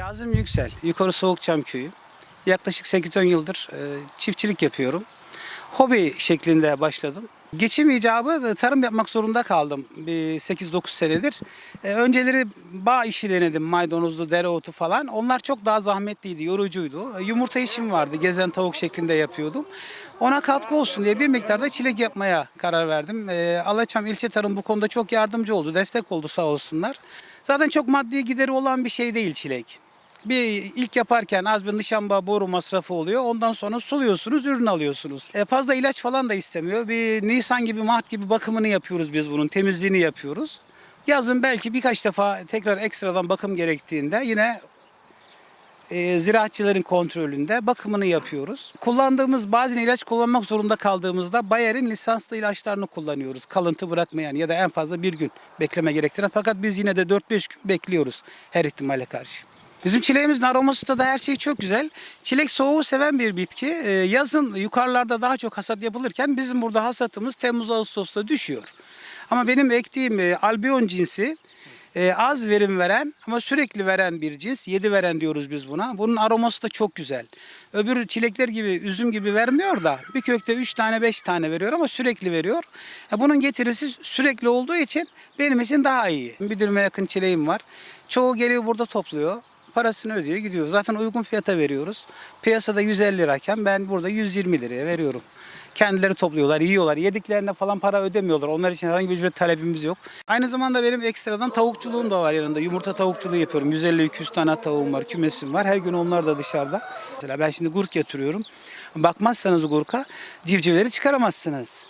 Kazım Yüksel, Yukarı Soğukçam Köyü. Yaklaşık 8-10 yıldır e, çiftçilik yapıyorum. Hobi şeklinde başladım. Geçim icabı da tarım yapmak zorunda kaldım bir 8-9 senedir. E, önceleri bağ işi denedim, maydanozlu, dereotu falan. Onlar çok daha zahmetliydi, yorucuydu. E, yumurta işim vardı, gezen tavuk şeklinde yapıyordum. Ona katkı olsun diye bir miktarda çilek yapmaya karar verdim. E, Alaçam ilçe tarım bu konuda çok yardımcı oldu, destek oldu sağ olsunlar. Zaten çok maddi gideri olan bir şey değil çilek. Bir ilk yaparken az bir nişamba boru masrafı oluyor. Ondan sonra suluyorsunuz, ürün alıyorsunuz. E, fazla ilaç falan da istemiyor. Bir Nisan gibi, Mart gibi bakımını yapıyoruz biz bunun. Temizliğini yapıyoruz. Yazın belki birkaç defa tekrar ekstradan bakım gerektiğinde yine e, ziraatçıların kontrolünde bakımını yapıyoruz. Kullandığımız bazen ilaç kullanmak zorunda kaldığımızda Bayer'in lisanslı ilaçlarını kullanıyoruz. Kalıntı bırakmayan ya da en fazla bir gün bekleme gerektiren. Fakat biz yine de 4-5 gün bekliyoruz her ihtimale karşı. Bizim çileğimizin aroması da her şey çok güzel. Çilek soğuğu seven bir bitki. Ee, Yazın yukarılarda daha çok hasat yapılırken bizim burada hasatımız Temmuz-Ağustos'ta düşüyor. Ama benim ektiğim e, albion cinsi e, az verim veren ama sürekli veren bir cins. Yedi veren diyoruz biz buna. Bunun aroması da çok güzel. Öbür çilekler gibi üzüm gibi vermiyor da bir kökte 3 tane 5 tane veriyor ama sürekli veriyor. E, Bunun getirisi sürekli olduğu için benim için daha iyi. Bir dürüme yakın çileğim var. Çoğu geliyor burada topluyor. Parasını ödüyor gidiyor. Zaten uygun fiyata veriyoruz. Piyasada 150 lirayken ben burada 120 liraya veriyorum. Kendileri topluyorlar, yiyorlar. Yediklerine falan para ödemiyorlar. Onlar için herhangi bir ücret talebimiz yok. Aynı zamanda benim ekstradan tavukçuluğum da var yanında. Yumurta tavukçuluğu yapıyorum. 150-200 tane tavuğum var, kümesim var. Her gün onlar da dışarıda. Mesela ben şimdi gurk yatırıyorum. Bakmazsanız gurka civcivleri çıkaramazsınız.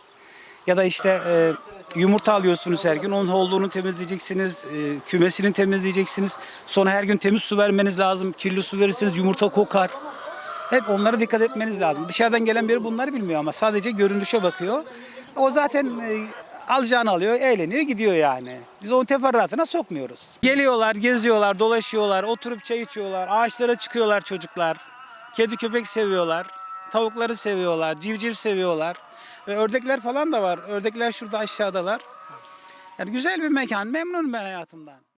Ya da işte e, yumurta alıyorsunuz her gün. Onun olduğunu temizleyeceksiniz. E, kümesini temizleyeceksiniz. Sonra her gün temiz su vermeniz lazım. Kirli su verirseniz yumurta kokar. Hep onlara dikkat etmeniz lazım. Dışarıdan gelen biri bunları bilmiyor ama sadece görünüşe bakıyor. O zaten e, alacağını alıyor, eğleniyor, gidiyor yani. Biz onun teferruatına sokmuyoruz. Geliyorlar, geziyorlar, dolaşıyorlar, oturup çay içiyorlar, ağaçlara çıkıyorlar çocuklar. Kedi köpek seviyorlar, tavukları seviyorlar, civciv seviyorlar. Ve ördekler falan da var. Ördekler şurada aşağıdalar. Yani güzel bir mekan. Memnunum ben hayatımdan.